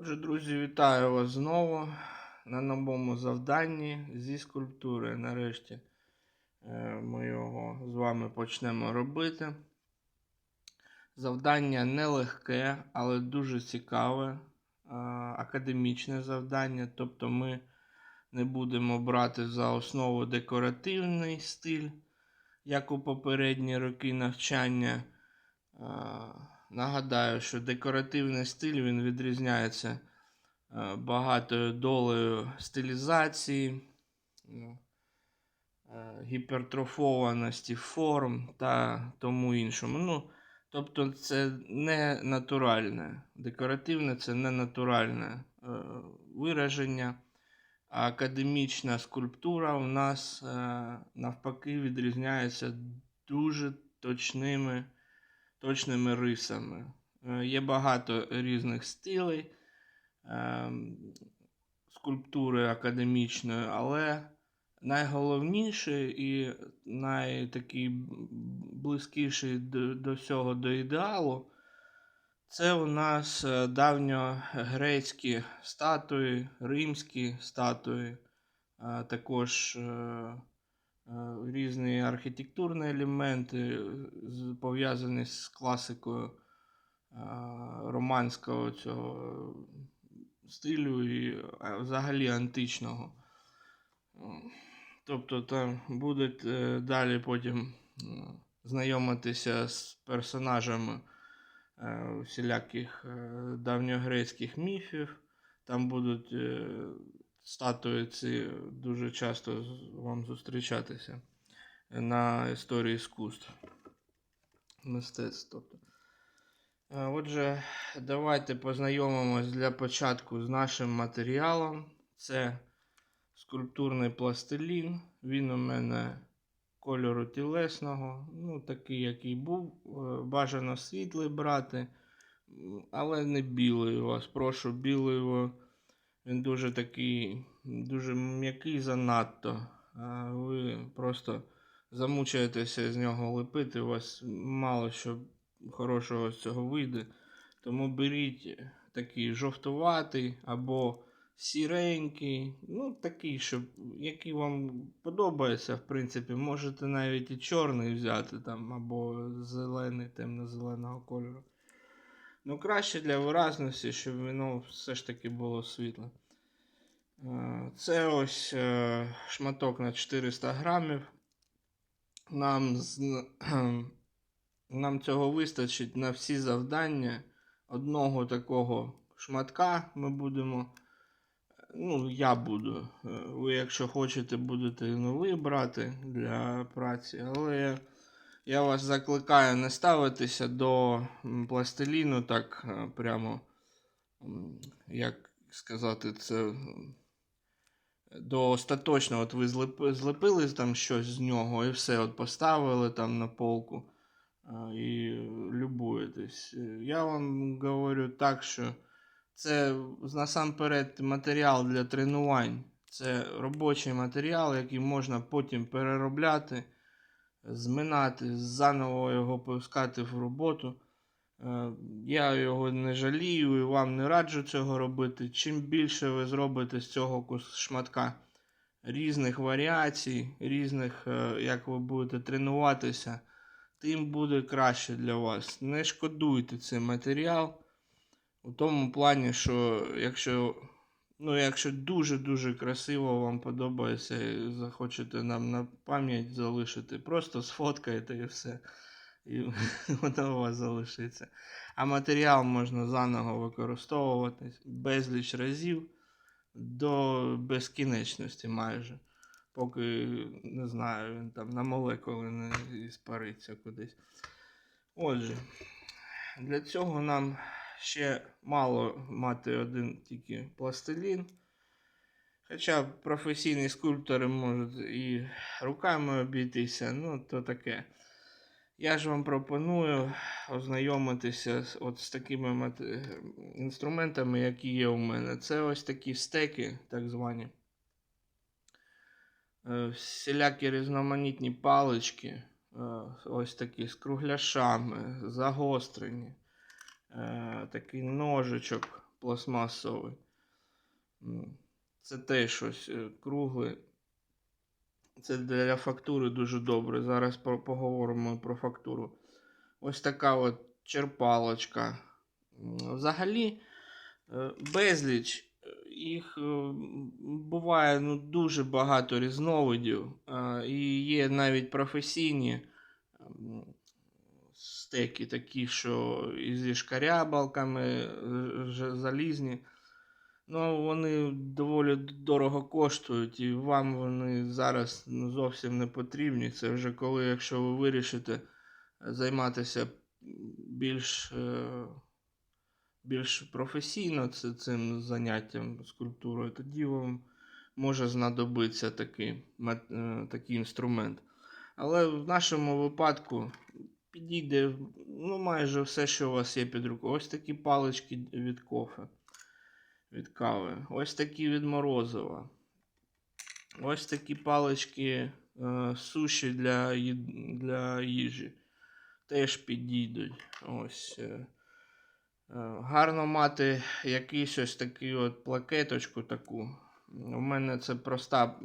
Отже, друзі, вітаю вас знову на новому завданні зі скульптури. Нарешті е, ми його з вами почнемо робити. Завдання нелегке, але дуже цікаве, е, академічне завдання. Тобто ми не будемо брати за основу декоративний стиль, як у попередні роки навчання. Нагадаю, що декоративний стиль він відрізняється е, багатою долею стилізації, ну, е, гіпертрофованості форм та тому іншому. Ну, тобто це не натуральне. Декоративне це не натуральне е, вираження. А академічна скульптура у нас навпаки відрізняється дуже точними точними рисами. Е, Є багато різних стилей е, скульптури академічної, але найголовніший і найтакий близькіший до, всього до ідеалу це у нас е, давньогрецькі статуї, римські статуї, також різні архітектурні елементи, е, пов'язані з класикою е, романського цього стилю і е, взагалі античного. Тобто там будуть е, далі потім знайомитися з персонажами е, всіляких е, давньогрецьких міфів. Там будуть е, статуї ці дуже часто вам зустрічатися на історії іскусств. Мистецтв. Тобто. Е, Отже, давайте познайомимось для початку з нашим матеріалом. Це скульптурний пластилін. Він у мене кольору тілесного, ну, такий, який був. Е, Бажано світлий брати, але не білий вас. Прошу білий. Він дуже такий, дуже м'який занадто. А ви просто замучаєтеся з нього лепити, у вас мало що хорошого з цього вийде. Тому беріть такий жовтуватий або сіренький, ну такий, щоб, який вам подобається, в принципі, можете навіть і чорний взяти там, або зелений, темно-зеленого кольору. Ну, краще для виразності, щоб воно все ж таки було світле. Е, Це ось е, шматок на 400 грамів. Нам, нам цього вистачить на всі завдання. Одного такого шматка ми будемо. Ну, я буду. Е, Ви, якщо хочете, будете новий брати для праці, але я вас закликаю не ставитися до пластиліну так е, прямо, як сказати, це до остаточного. От ви злепили там щось з нього і все, от поставили там на полку і любуєтесь. Е, Я вам говорю так, що це насамперед матеріал для тренувань. Це робочий матеріал, який можна потім переробляти, зминати, заново його пускати в роботу. Е, Я його не жалію і вам не раджу цього робити. Чим більше ви зробите з цього шматка різних варіацій, різних, е, як ви будете тренуватися, тим буде краще для вас. Не шкодуйте цей матеріал. У тому плані, що якщо, ну, якщо дуже-дуже красиво вам подобається і захочете нам на пам'ять залишити, просто сфоткайте і все. І воно у вас залишиться. А матеріал можна заново використовувати безліч разів до безкінечності майже. Поки, не знаю, він там на молекули не іспариться кудись. Отже, для цього нам ще мало мати один тільки пластилін. Хоча професійні скульптори можуть і руками обійтися, ну то таке. Я ж вам пропоную ознайомитися от з такими мат- інструментами, які є у мене. Це ось такі стеки, так звані. Е, Всілякі різноманітні палички, е, ось такі з кругляшами, загострені. Е, Такий ножичок пластмасовий. Це теж щось е, кругле. Це для фактури дуже добре. Зараз поговоримо про фактуру. Ось така от черпалочка. Взагалі, е, безліч. Їх буває ну, дуже багато різновидів. І є навіть професійні стеки, такі, що і зі шкарябалками, залізні. Ну, вони доволі дорого коштують, і вам вони зараз зовсім не потрібні. Це вже коли, якщо ви вирішите займатися більш, е, більш професійно цим заняттям скульптурою, тоді вам може знадобитися такий, е, такий інструмент. Але в нашому випадку підійде ну, майже все, що у вас є під рукою. Ось такі палички від кофе від кави. Ось такі від морозива. Ось такі палички е, суші для, для їжі. Теж підійдуть. Ось. Е, е, гарно мати якийсь ось такий от плакеточку таку. У мене це проста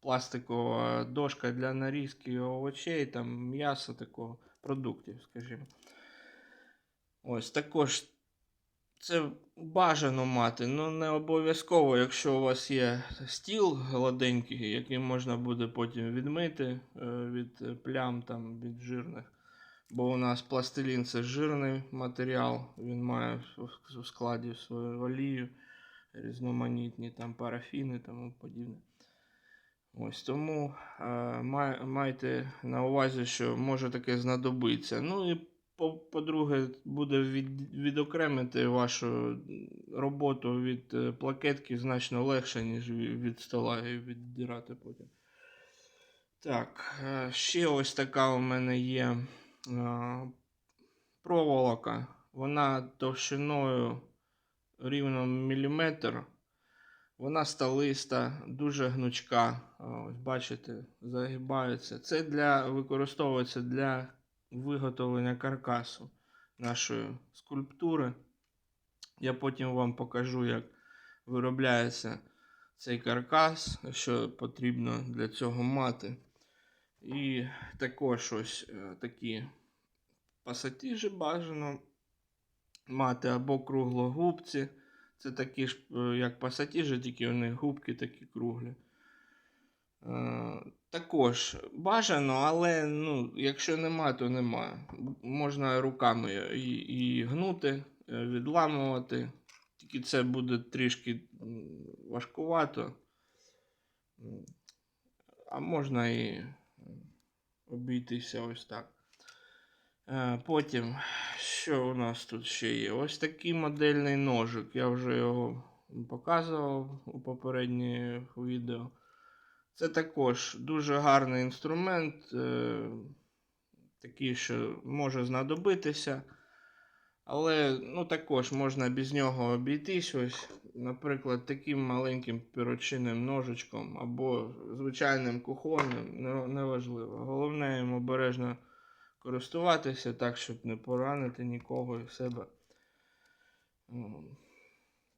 пластикова дошка для нарізки овочей, там м'яса такого, продуктів, скажімо. Ось також це бажано мати, ну не обов'язково, якщо у вас є стіл гладенький, який можна буде потім відмити е, від плям там, від жирних. Бо у нас пластилін це жирний матеріал, він має в- складі свою олію, різноманітні там парафіни тому подібне. Ось тому е, май, майте на увазі, що може таке знадобиться. Ну і по- по-друге, буде від, відокремити вашу роботу від е, плакетки значно легше, ніж від стола і віддирати потім. Так, е, ще ось така у мене є е, проволока. Вона товщиною рівно міліметр. Вона сталиста, дуже гнучка. Ось бачите, загибається. Це для, використовується для виготовлення каркасу нашої скульптури. Я потім вам покажу, як виробляється цей каркас, що потрібно для цього мати. І також ось е, такі пасатіжі бажано мати або круглогубці. Це такі ж, е, як пасатіжі, тільки них губки такі круглі. Е, Також бажано, але ну, якщо нема, то нема. Можна руками і, і гнути, е, відламувати. Тільки це буде трішки важкувато. А можна і обійтися ось так. Е, Потім, що у нас тут ще є? Ось такий модельний ножик. Я вже його показував у попередніх відео. Це також дуже гарний інструмент, е, такий, що може знадобитися. Але ну, також можна без нього обійтись. Ось, наприклад, таким маленьким перочинним ножичком або звичайним кухонним, неважливо. Головне їм обережно користуватися так, щоб не поранити нікого і себе.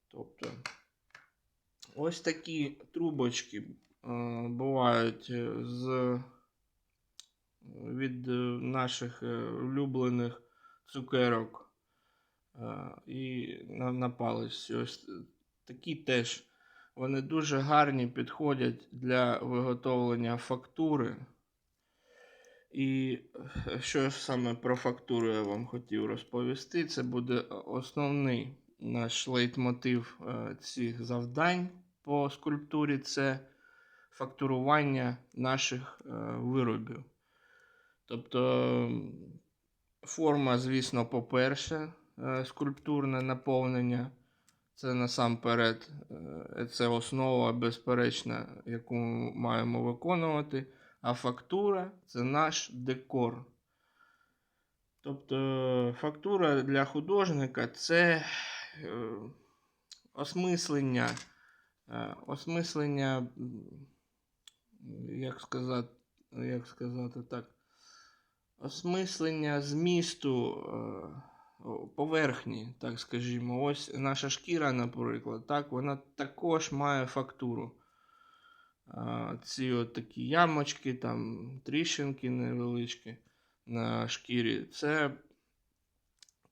Тобто, ось такі трубочки е, бувають е, з від е, наших е, улюблених цукерок і на, на паличці. Ось такі теж вони дуже гарні підходять для виготовлення фактури. І е, що саме про фактуру я вам хотів розповісти, це буде основний наш лейтмотив е, цих завдань по скульптурі це фактурування наших е, виробів. Тобто форма, звісно, по-перше, скульптурне наповнення. Це насамперед, це основа безперечна, яку ми маємо виконувати. А фактура це наш декор. Тобто фактура для художника це е, осмислення, е, осмислення, як сказати, як сказати так, осмислення змісту е, поверхні, так скажімо. Ось наша шкіра, наприклад, так, вона також має фактуру. Ці от такі ямочки, там тріщинки невеличкі на шкірі. Це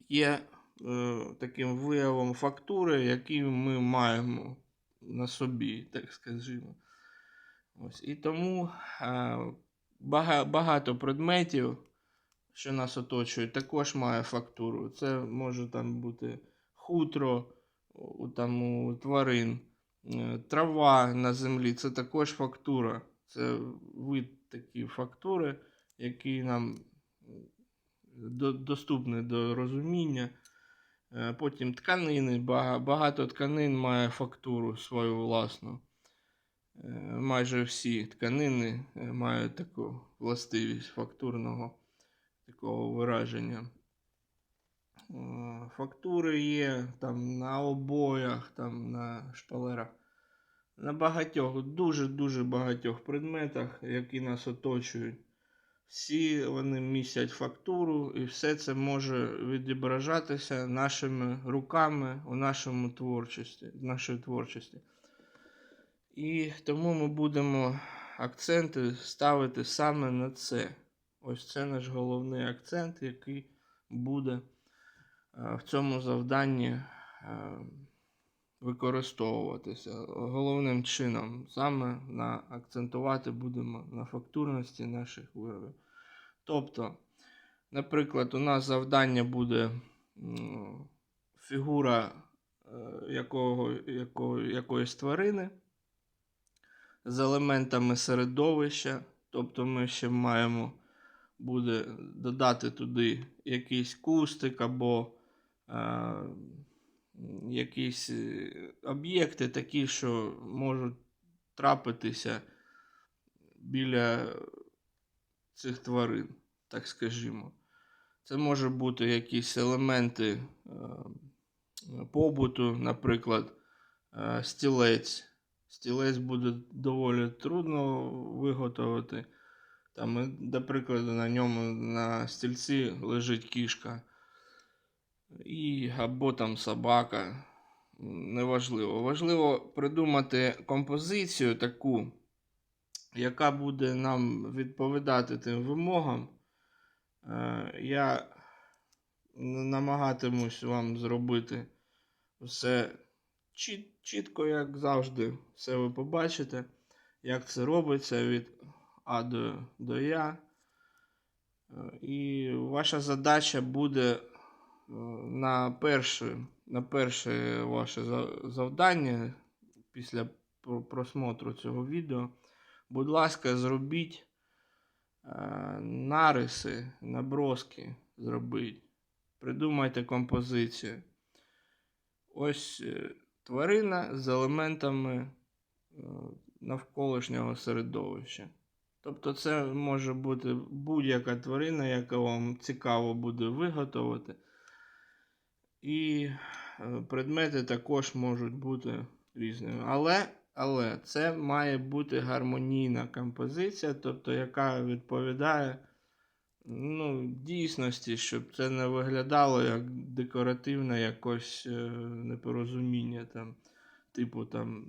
є е, таким виявом фактури, які ми маємо на собі, так скажімо. Ось. І тому е, багато предметів, що нас оточують, також має фактуру. Це може там бути хутро у, там, у тварин, трава на землі це також фактура. Це вид такі фактури, які нам до- доступні до розуміння. Е, Потім тканини, багато тканин має фактуру свою власну. Е, Майже всі тканини е, мають таку властивість фактурного такого вираження. Фактури є там на обоях, там на шпалерах, на багатьох, дуже-дуже багатьох предметах, які нас оточують. Всі вони містять фактуру, і все це може відображатися нашими руками у нашому творчості, в нашій творчості. І тому ми будемо акценти ставити саме на це. Ось це наш головний акцент, який буде в цьому завданні е, використовуватися. Головним чином саме на акцентувати будемо на фактурності наших виробів. Тобто, наприклад, у нас завдання буде фігура е, якого, якого, якоїсь тварини з елементами середовища. Тобто ми ще маємо буде додати туди якийсь кустик або е, якісь е, об'єкти такі, що можуть трапитися біля цих тварин, так скажімо. Це може бути якісь елементи е, побуту, наприклад, е, стілець. Стілець буде доволі трудно виготовити. Там, до прикладу, на ньому на стільці лежить кішка. І, або там собака. Неважливо. Важливо придумати композицію таку, яка буде нам відповідати тим вимогам. Е, Я намагатимусь вам зробити все чіт- чітко, як завжди, все ви побачите, як це робиться від А до, до Я. Е, І ваша задача буде на перше, на перше ваше завдання після просмотру цього відео. Будь ласка, зробіть е, нариси, наброски зробіть. Придумайте композицію. Ось е, тварина з елементами е, навколишнього середовища. Тобто це може бути будь-яка тварина, яка вам цікаво буде виготовити. І е, предмети також можуть бути різними. Але, але це має бути гармонійна композиція, тобто яка відповідає ну, дійсності, щоб це не виглядало як декоративне якось е, непорозуміння. Там, типу там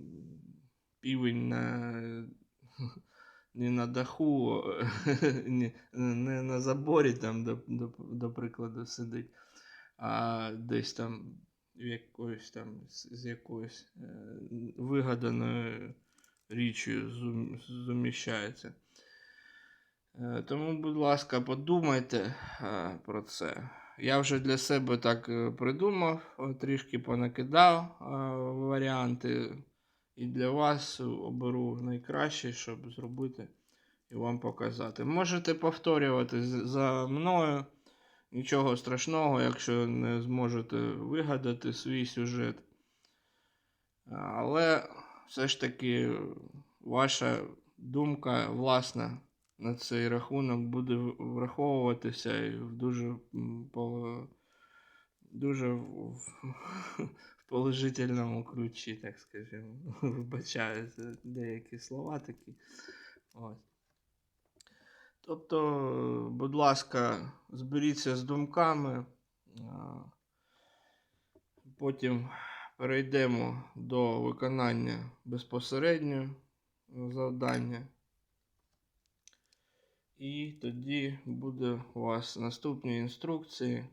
півень на. Не на даху, ні, не на заборі там, до, до, до прикладу, сидить, а десь там якоюсь там з, якоюсь е, вигаданою річчю зум- зуміщається. Е, Тому, будь ласка, подумайте е, про це. Я вже для себе так придумав, трішки понакидав варіанти. І для вас оберу найкраще, щоб зробити і вам показати. Можете повторювати за мною. Нічого страшного, якщо не зможете вигадати свій сюжет. Але все ж таки ваша думка власна на цей рахунок буде враховуватися і в дуже дуже в, в положительному ключі, так скажімо. Вибачаю деякі слова такі. Ось. Тобто, будь ласка, зберіться з думками, Потім перейдемо до виконання безпосередньо завдання. І тоді буде у вас наступні інструкції. Е,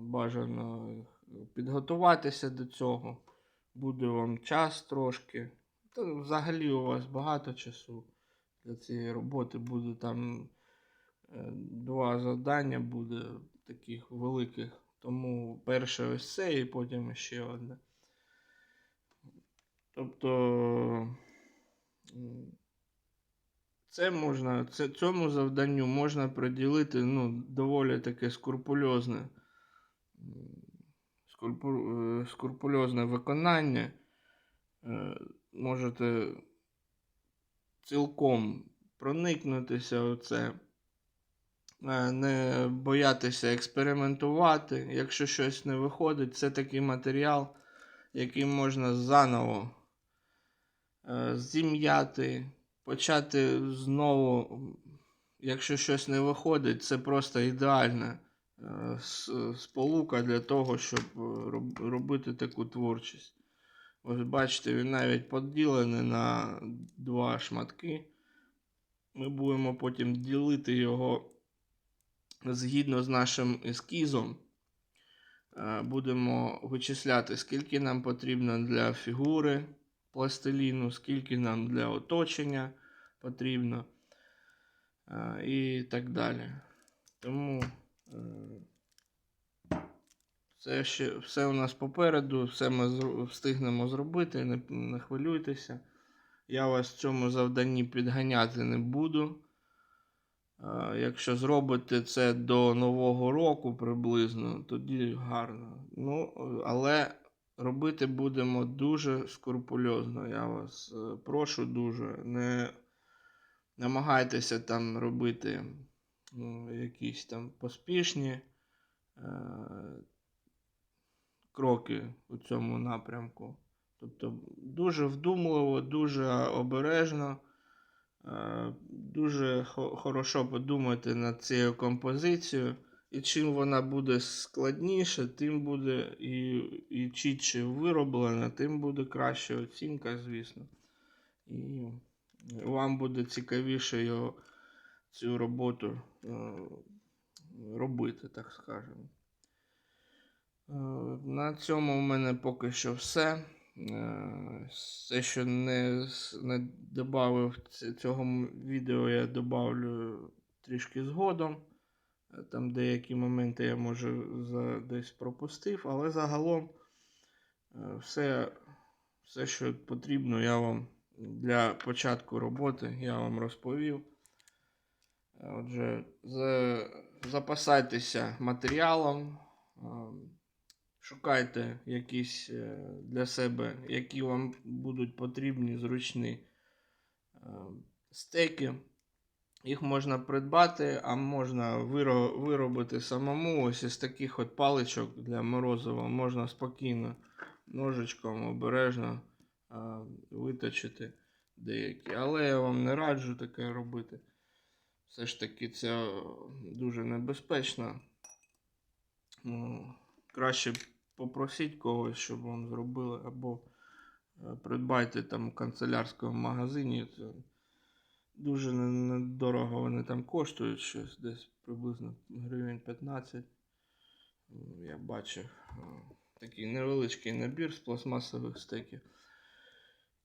Бажано підготуватися до цього. Буде вам час трошки. Та взагалі у вас багато часу для цієї роботи. Буде там е, два завдання буде таких великих. Тому перше ось це і потім ще одне. Тобто це можна, це, цьому завданню можна приділити ну, доволі таке скрупульозне, е, скрупульозне виконання. Е, Можете цілком проникнутися у це, е, не боятися експериментувати. Якщо щось не виходить, це такий матеріал, який можна заново е, зім'яти, почати знову. Якщо щось не виходить, це просто ідеальна е, сполука для того, щоб робити таку творчість. Ось бачите, він навіть поділений на два шматки. Ми будемо потім ділити його згідно з нашим ескізом. Е, Будемо вичисляти, скільки нам потрібно для фігури пластиліну, скільки нам для оточення потрібно е, і так далі. Тому е, це ще все у нас попереду, все ми встигнемо зробити, не, не хвилюйтеся. Я вас в цьому завданні підганяти не буду. Якщо зробите це до Нового року приблизно, тоді гарно. Ну, але робити будемо дуже скрупульозно. Я вас е, прошу дуже. Не намагайтеся там робити ну, якісь там поспішні е, кроки у цьому напрямку. Тобто дуже вдумливо, дуже обережно. Е, Дуже хорошо подумати над цією композицією. І чим вона буде складніше, тим буде і, і чітче вироблена, тим буде краща оцінка, звісно. І вам буде цікавіше його, цю роботу е, робити, так скажемо. Е, На цьому в мене поки що все. Е, Все, що не, не додав цього відео, я додавлю трішки згодом. Е, Там деякі моменти я може десь пропустив, але загалом все, все, що потрібно, я вам для початку роботи я вам розповів. Отже, за, запасайтеся матеріалом. Шукайте якісь е, для себе, які вам будуть потрібні зручні е, стейки. Їх можна придбати, а можна виробити самому. Ось із таких от паличок для морозива можна спокійно ножичком обережно е, виточити деякі. Але я вам не раджу таке робити. Все ж таки це дуже небезпечно. Ну, краще попросіть когось, щоб вам зробили, або е, придбайте там в канцелярському магазині. Це дуже не- недорого вони там коштують щось десь приблизно гривень 15. Я бачив е, такий невеличкий набір з пластмасових стеків.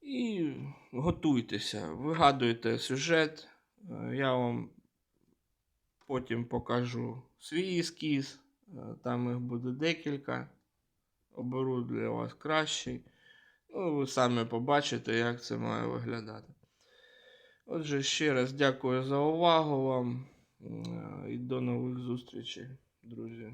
І готуйтеся, вигадуйте сюжет. Е, Я вам потім покажу свій ескіз. Там їх буде декілька. Оберу для вас кращий. Ну, ви самі побачите, як це має виглядати. Отже, ще раз дякую за увагу вам е, і до нових зустрічей, друзі.